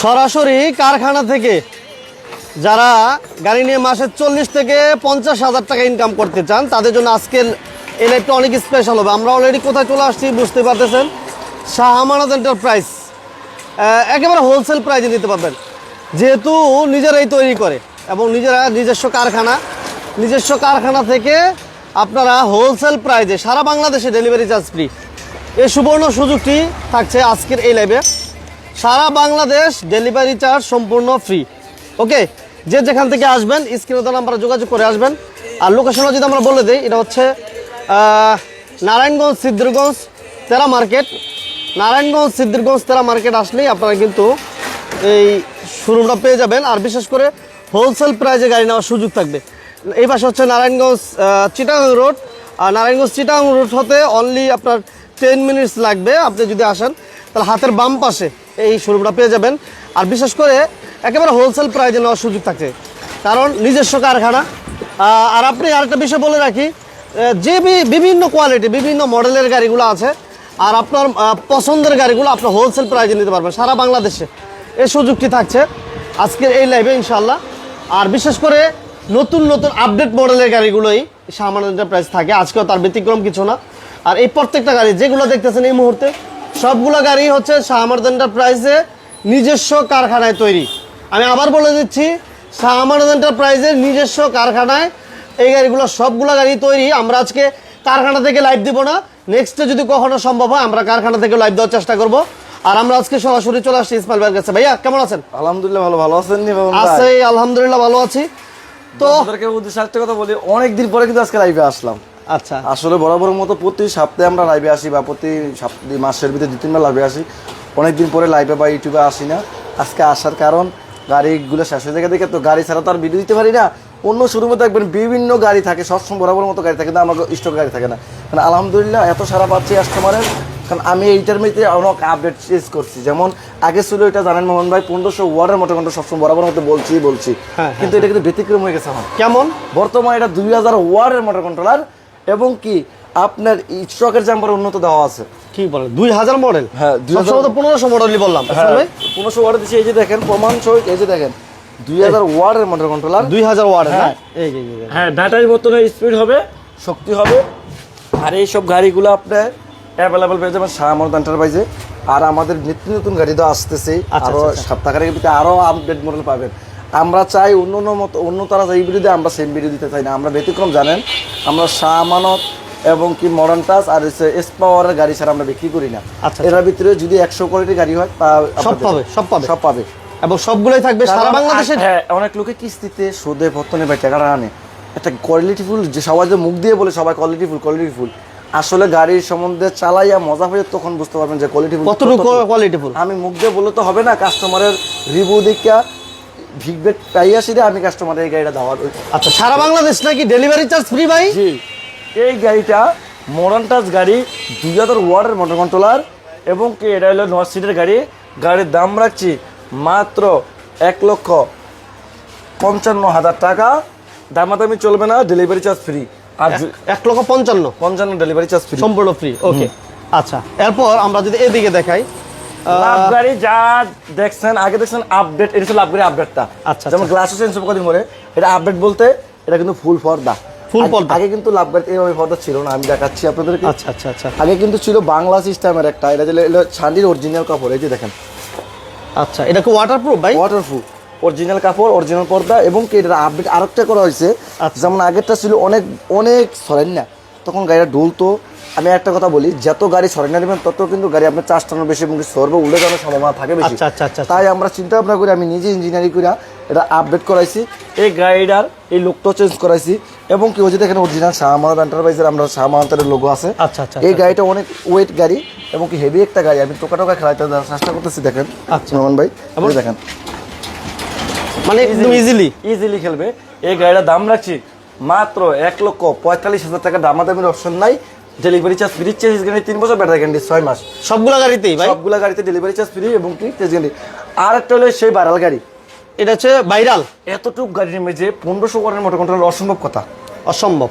সরাসরি কারখানা থেকে যারা গাড়ি নিয়ে মাসে চল্লিশ থেকে পঞ্চাশ হাজার টাকা ইনকাম করতে চান, তাদের জন্য আজকের লাইভটা অনেক স্পেশাল হবে। আমরা অলরেডি কোথায় চলে আসছি বুঝতে পারতেছেন? শাহ আমানত এন্টারপ্রাইজ একেবারে হোলসেল প্রাইজে নিতে পারবেন। যেহেতু নিজেরাই তৈরি করে এবং নিজেরা নিজস্ব কারখানা নিজস্ব কারখানা থেকে আপনারা হোলসেল প্রাইজে সারা বাংলাদেশে ডেলিভারি চার্জ ফ্রি এই সুবর্ণ সুযোগটি থাকছে আজকের এই লাইভে সারা বাংলাদেশ ডেলিভারি চার্জ সম্পূর্ণ ফ্রি ওকে যে যেখান থেকে আসবেন স্ক্রিনে নাম্বারে যোগাযোগ করে আসবেন। আর লোকেশনও যদি আমরা বলে দিই, এটা হচ্ছে নারায়ণগঞ্জ, সিদ্ধিরগঞ্জ, তেরা মার্কেট। নারায়ণগঞ্জ, সিদ্ধিরগঞ্জ, তেরা মার্কেট আসলেই আপনারা কিন্তু এই শোরুমটা পেয়ে যাবেন। আর বিশেষ করে হোলসেল প্রাইজে গাড়ি নেওয়ার সুযোগ থাকবে। এই পাশে হচ্ছে নারায়ণগঞ্জ চিটাগাং রোড আর নারায়ণগঞ্জ চিটাং রোড হতে অনলি আপনার টেন মিনিটস লাগবে। আপনি যদি আসেন তাহলে হাতের বাম পাশে এই শোরুমটা পেয়ে যাবেন। আর বিশেষ করে একেবারে হোলসেল প্রাইজে নেওয়ার সুযোগ থাকে কারণ নিজস্ব কারখানা। আর আপনি আরেকটা বিষয় বলে রাখি যে বিভিন্ন কোয়ালিটি বিভিন্ন মডেলের গাড়িগুলো আছে, আর আপনার পছন্দের গাড়িগুলো আপনি হোলসেল প্রাইজে নিতে পারবেন সারা বাংলাদেশে। এই সুযোগটি থাকছে আজকের এই লাইভে ইনশাল্লাহ আর বিশেষ করে নতুন নতুন আপডেট মডেলের গাড়িগুলোই সামান্য প্রাইস থাকে। আজকেও তার ব্যতিক্রম কিছু না। আর এই প্রত্যেকটা গাড়ি, যেগুলো দেখতেছেন এই মুহূর্তে সবগুলো গাড়ি হচ্ছে শাহমার্দ এন্টারপ্রাইজে নিজস্ব কারখানায় তৈরি। আমি আবার বলে দিচ্ছি শাহমার্দ এন্টারপ্রাইজের নিজস্ব কারখানায় এই গাড়িগুলো সবগুলো গাড়ি তৈরি। আমরা আজকে কারখানা থেকে লাইভ দিব না। নেক্সটে যদি কখনো সম্ভব হয় আমরা কারখানা থেকে লাইভ দেওয়ার চেষ্টা করব। আর আমরা আজকে সরাসরি চলে আসছি ইসমাইল ভাইয়ের কাছে। ভাইয়া কেমন আছেন? আলহামদুলিল্লাহ ভালো। ভালো আছেন আছে আলহামদুলিল্লাহ ভালো আছি। তো আপনাদেরকে উদ্দেশ্যে একটা কথা বলি অনেকদিন পরে কিন্তু আজকে লাইভে আসলাম। আচ্ছা। আসলে বরাবর মতো প্রতি সপ্তাহে আমরা লাইভে আসি বা প্রতি সপ্তাহে মাসের ভিতরে দু তিনবার লাইভে আসি। অনেকদিন পরে লাইভে বা ইউটিউবে আসি না। আজকে আসার কারণ গাড়িগুলো শেষ হয়ে দেখে দেখে তো গাড়ি ছাড়া তো আর ভিডিও দিতে পারি না। অন্য শোরুমে দেখবেন বিভিন্ন গাড়ি থাকে সবসময় বরাবর মতো গাড়ি থাকে কিন্তু আমার স্টক গাড়ি থাকে না। কারণ আলহামদুলিল্লাহ এত সারা পাচ্ছি কাস্টমারের কারণ আমি এইটার মধ্যে অনেক আপডেট চেঞ্জ করছি। যেমন আগে ছিল এটা জানেন মোহন ভাই পনেরোশো ওয়ার্ডের মোটা কন্ট্রো সবসময় বরাবর মতো বলছি বলছি। হ্যাঁ, কিন্তু এটা কিন্তু ব্যতিক্রম হয়ে গেছে আমার। কেমন? বর্তমানে এটা দুই হাজার ওয়ার্ডের মোটর কন্ট্রোলার এবং কি আপনার স্ট্রকের জাম্পার উন্নত দেওয়া আছে। কি বলেন দুই হাজার মডেল হ্যাঁ, 2000 সবসময় তো পনেরোশো মডেলই বললাম হ্যাঁ পনেরোশো ওয়ার্ড দিচ্ছে এই যে দেখেন প্রমাণ সহিত এই যে দেখেন দুই হাজার ওয়ার্ডের মোটর কন্ট্রোলার দুই হাজার ওয়ার্ড হ্যাঁ। হ্যাঁ ব্যাটারির মতন স্পিড হবে। শক্তি হবে। আর এই সব গাড়িগুলো আপনার অ্যাভেলেবেল পেয়ে যাবেন শাহমদ এন্টারপ্রাইজে আর আমাদের নিত্য নতুন গাড়ি তো আসতেছে আচ্ছা, আরও আচ্ছা, সপ্তাহের ভিতরে আরও আপডেট মডেল পাবেন। আমরা চাই অন্য অন্য মতো অন্য তারা এই ভিডিও আমরা সেম ভিডিও দিতে চাই না। আমরা ব্যতিক্রম জানেন? আমরা শাহ আমানত এবং কি মডার্ন টাচ আর এস পাওয়ারের গাড়ি ছাড়া আমরা বিক্রি করি না। আচ্ছা, এর ভিতরে যদি একশো কোয়ালিটির গাড়ি হয় তা সব পাবে, সব পাবে। সব পাবে। এবং সবগুলোই থাকবে সারা বাংলাদেশে হ্যাঁ অনেক লোকে কিস্তিতে সুদে ভর্তনে ভাই টাকাটা আনে। একটা কোয়ালিটিফুল যে সবাই যে মুখ দিয়ে বলে সবাই কোয়ালিটিফুল কোয়ালিটিফুল আসলে গাড়ির সম্বন্ধে চালাইয়া মজা হয়ে তখন বুঝতে পারবেন যে কোয়ালিটিফুল কতটুকু কোয়ালিটিফুল আমি মুখ দিয়ে বলে তো হবে না কাস্টমারের রিভিউ দেখা ফিডব্যাক পাইয়া সেটা আমি কাস্টমারের এই গাড়িটা দেওয়ার আচ্ছা সারা বাংলাদেশ নাকি ডেলিভারি চার্জ ফ্রি ভাই? জি এই গাড়িটা মডার্ন টাচ গাড়ি দুই হাজার ওয়ার্ডের মোটর কন্ট্রোলার এবং কি এটা হলো নর্থ সিটের গাড়ি। গাড়ির দাম রাখছি মাত্র এক লক্ষ পঞ্চান্ন হাজার টাকা। দামাদামি চলবে না ডেলিভারি চার্জ ফ্রি আর এক- এক লক্ষ পঞ্চান্ন? পঞ্চান্ন ডেলিভারি চার্জ ফ্রি সম্পূর্ণ ফ্রি ওকে আচ্ছা এরপর আমরা যদি এদিকে দেখাই লাভ গাড়ি যা দেখছেন আগে দেখছেন আপডেট এটা হচ্ছে লাভগাড়ি আপডেটটা আচ্ছা, যেমন গ্লাস চেঞ্জ কদিন পরে। এটা আপডেট বলতে এটা কিন্তু ফুল পর্দা। আগে- পর্দা। আগে কিন্তু লাভ গাড়ি এইভাবে পর্দা ছিল না আমি দেখাচ্ছি আপনাদেরকে। আচ্ছা আচ্ছা আচ্ছা। আগে কিন্তু ছিল বাংলা সিস্টেমের একটা এটা ছিল ছান্ডির অরিজিনাল কাপড় এই যে দেখেন। আচ্ছা এটা কি ওয়াটারপ্রুফ ভাই? ওয়াটারপ্রুফ অরিজিনাল কাপড় অরিজিনাল পর্দা এবং কি এটা আপডেট আরেকটা করা হয়েছে। আচ্ছা। যেমন আগেরটা ছিল অনেক অনেক সরেন না। তখন গাড়িটা ডুলতো আমি একটা কথা বলি যত গাড়ি সরেন না নেবেন তত কিন্তু গাড়ি আপনার চার্জ টানোর বেশি এবং সরবে উল্টে যাওয়ার সম্ভাবনা থাকে বেশি। আচ্ছা, আচ্ছা, আচ্ছা, তাই আমরা চিন্তা ভাবনা করি আমি নিজে ইঞ্জিনিয়ারিং করে এটা আপডেট করাইছি। এই গাড়িটার এই লোকটাও চেঞ্জ করাইছি এবং কি যে দেখেন অরিজিনাল শাহমাদ এন্টারপ্রাইজের আমরা শাহমাদের লোগো আছে। আচ্ছা, আচ্ছা, এই গাড়িটা অনেক ওয়েট গাড়ি এবং কি হেভি একটা গাড়ি। আমি টোকা টোকা খেলাইতে চেষ্টা করতেছি দেখেন আচ্ছা। নোমান ভাই দেখেন। মানে ইজিলি ইজিলি খেলবে। এই গাড়িটার দাম রাখছি মাত্র এক লক্ষ পঁয়তাল্লিশ হাজার টাকা দামাদামির অপশন নাই। Delivery charge free change guarantee তিন বছর ব্যাটারি গ্যারান্টি ছয় মাস। সবগুলা গাড়িতেই ভাই? সবগুলা গাড়িতে ডেলিভারি চার্জ ফ্রি এবং কি চেঞ্জ গ্যারান্টি আর একটা হলো সেই ভাইরাল গাড়ি। এটা হচ্ছে ভাইরাল এতটুকু গাড়ি নেমে যে পনেরোশো ওয়াটের মোটর কন্ট্রোলার অসম্ভব কথা। অসম্ভব।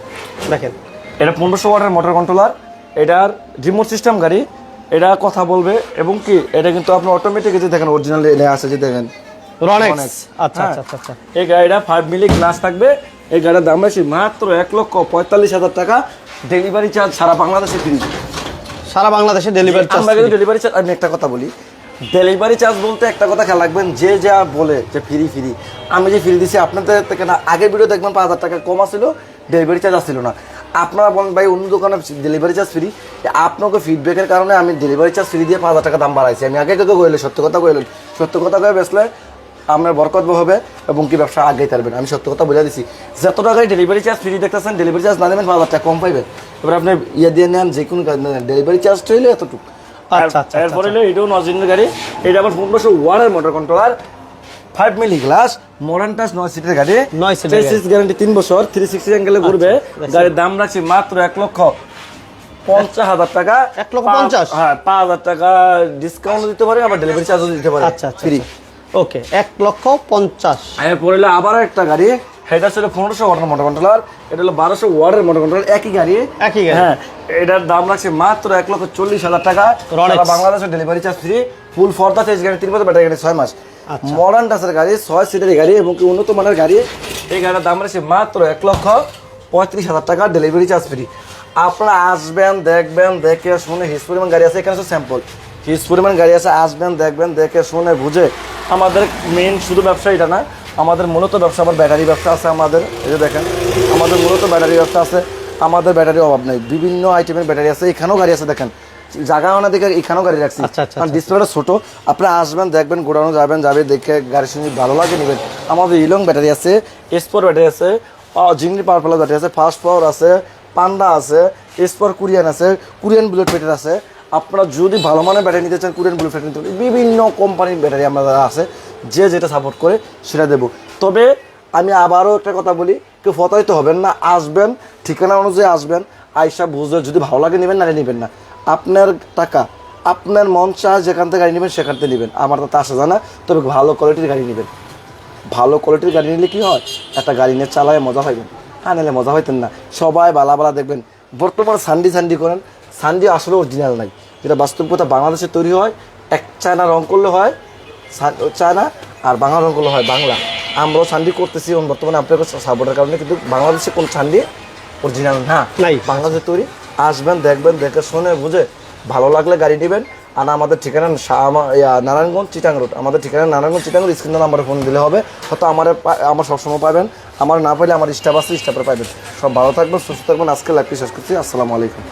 দেখেন। এটা পনেরোশো ওয়াটের মোটর কন্ট্রোলার এটার রিমোট সিস্টেম গাড়ি এটা কথা বলবে এবং কি এটা কিন্তু আপনি অটোমেটিক যে দেখেন অরিজিনাল আছে যে দেখেন। রনেক্স আচ্ছা হ্যাঁ। আচ্ছা আচ্ছা আচ্ছা। এই গাড়িটা ফাইভ মিলি গ্লাস থাকবে এই গাড়ির দাম বেশি মাত্র এক লক্ষ পঁয়তাল্লিশ হাজার টাকা ডেলিভারি চার্জ সারা বাংলাদেশে ফ্রি সারা বাংলাদেশে ডেলিভারি চার্জ আমরা কিন্তু ডেলিভারি চার্জ আমি একটা কথা বলি ডেলিভারি চার্জ বলতে একটা কথা খেয়াল রাখবেন যে যা বলে যে ফ্রি ফ্রি আমি যে ফ্রি দিছি আপনাদের থেকে না আগের ভিডিও দেখবেন পাঁচ হাজার টাকা কম আসছিল ডেলিভারি চার্জ আসছিল না। আপনারা বলেন ভাই অন্য দোকানে ডেলিভারি চার্জ ফ্রি আপনাকে ফিডব্যাকের কারণে আমি ডেলিভারি চার্জ ফ্রি দিয়ে পাঁচ হাজার টাকা দাম বাড়াইছি। আমি আগে থেকে কইলে সত্য কথা কইলেন সত্য কথা কয়ে বেসলে আপনার বরকত হবে এবং কি ব্যবসা আগে পারবেন আমি সত্য কথা বলে দিছি যত টাকায় ডেলিভারি চার্জ ফ্রি দেখতেছেন ডেলিভারি চার্জ না দেবেন পাঁচ হাজার টাকা কম পাইবেন। এবার আপনি ইয়ে দিয়ে নেন যে কোনো ডেলিভারি চার্জ হইলে এতটুকু। আচ্ছা, আচ্ছা, এরপরে হলো এটাও নজিনের গাড়ি। এটা আবার পনেরোশো ওয়ারের motor controller five milli glass modern touch নয় সিটের গাড়ি। নয় সিটের। গ্যারান্টি তিন বছর থ্রি সিক্সটি অ্যাঙ্গেলে ঘুরবে। গাড়ির দাম রাখছি মাত্র এক লক্ষ পঞ্চাশ হাজার টাকা। এক লক্ষ পঞ্চাশ? হ্যাঁ পাঁচ হাজার টাকা ডিসকাউন্ট দিতে পারে আবার ডেলিভারি চার্জও দিতে পারে আচ্ছা আচ্ছা ফ্রি ওকে এক লক্ষ পঞ্চাশ। এরপরে হলো আবার একটা গাড়ি। এটা ছিল পনেরোশো ওয়াটের মোটর কন্ট্রোলার এটা হলো বারোশো ওয়াটের মোটর কন্ট্রোলার একই গাড়ি। একই গাড়ি। হ্যাঁ এটার দাম রাখছে মাত্র এক লক্ষ চল্লিশ হাজার টাকা। বাংলাদেশের ডেলিভারি চার্জ ফ্রি ফুল ফর্দা চেঞ্জ গাড়ি তিন বছর ব্যাটারি গাড়ি ছয় মাস। আচ্ছা। মডার্ন টাচের গাড়ি ছয় সিটের গাড়ি এবং কি উন্নত মানের গাড়ি। এই গাড়ির দাম রাখছে মাত্র এক লক্ষ পঁয়ত্রিশ হাজার টাকা ডেলিভারি চার্জ ফ্রি আপনারা আসবেন দেখবেন দেখে শুনে হিস পরিমাণ গাড়ি আছে এখানে স্যাম্পল হিস পরিমাণ গাড়ি আছে আসবেন দেখবেন দেখে শুনে বুঝে আমাদের মেন শুধু ব্যবসা এটা না আমাদের মূলত ব্যবসা আবার ব্যাটারি ব্যবসা আছে আমাদের এই যে দেখেন আমাদের মূলত ব্যাটারি ব্যবসা আছে আমাদের ব্যাটারির অভাব নেই বিভিন্ন আইটেমের ব্যাটারি আছে এখানেও গাড়ি আছে দেখেন জায়গা না দেখে এখানেও গাড়ি রাখছি। আচ্ছা, আচ্ছা, কারণ ডিসপ্লেটা ছোট আপনি আসবেন দেখবেন গোডাউনে যাবেন যাবে দেখে গাড়ি সঙ্গে ভালো লাগে নেবেন। আমাদের ইলং ব্যাটারি আছে এসপোর ব্যাটারি আছে জিংলি পাওয়ার প্লাস ব্যাটারি আছে ফাস্ট পাওয়ার আছে পান্ডা আছে এসপোর কুরিয়ান আছে কুরিয়ান বুলেট ব্যাটারি আছে আপনারা যদি ভালো মানের ব্যাটারি নিতে চান কুরিয়ান বুলেট ব্যাটারি নিতে বিভিন্ন কোম্পানির ব্যাটারি আমাদের আছে, যে যেটা সাপোর্ট করে সেটা দেবো। তবে আমি আবারও একটা কথা বলি, কেউ ফতাইতে হবেন না, আসবেন, ঠিকানা অনুযায়ী আসবেন, আইসা বুঝে যদি ভালো লাগে নেবেন না নেবেন না। আপনার টাকা, আপনার মন চায় যেখান থেকে গাড়ি নেবেন, সেখান থেকে নেবেন। আমার তো আসা জানা, তবে ভালো কোয়ালিটির গাড়ি নেবেন। ভালো কোয়ালিটির গাড়ি নিলে কি হয়? একটা গাড়ি নিয়ে চালায় মজা পাইবেন হ্যাঁ নিলে মজা হইতেন না। সবাই বালা বালা দেখবেন। বর্তমানে সান্ডি সান্ডি করেন। সান্ডি আসলে অরিজিনাল নাই। যেটা বাস্তব কথা বাংলাদেশে তৈরি হয় এক চায়না রং করলে হয় চায়না আর বাংলা রং করলে হয় বাংলা। আমরাও সান্ডি করতেছি এবং বর্তমানে আপনার সাপোর্টের কারণে কিন্তু বাংলাদেশে কোন সান্ডি অরিজিনাল না। নাই। বাংলাদেশে তৈরি। আসবেন দেখবেন দেখে শুনে বুঝে ভালো লাগলে গাড়ি নেবেন। আর আমাদের ঠিকানা নারায়ণগঞ্জ চিটাং রোড। আমাদের ঠিকানা নারায়ণগঞ্জ চিটাং রোড স্ক্রিন নাম্বারে ফোন দিলে হবে। হয়তো আমার আমার সবসময় পাবেন। আমার না পাইলে আমার স্টাফ আছে স্টাফে পাবেন সব ভালো থাকবেন সুস্থ থাকবেন। আজকে লাইভটি শেষ করছি। আসসালামু আলাইকুম।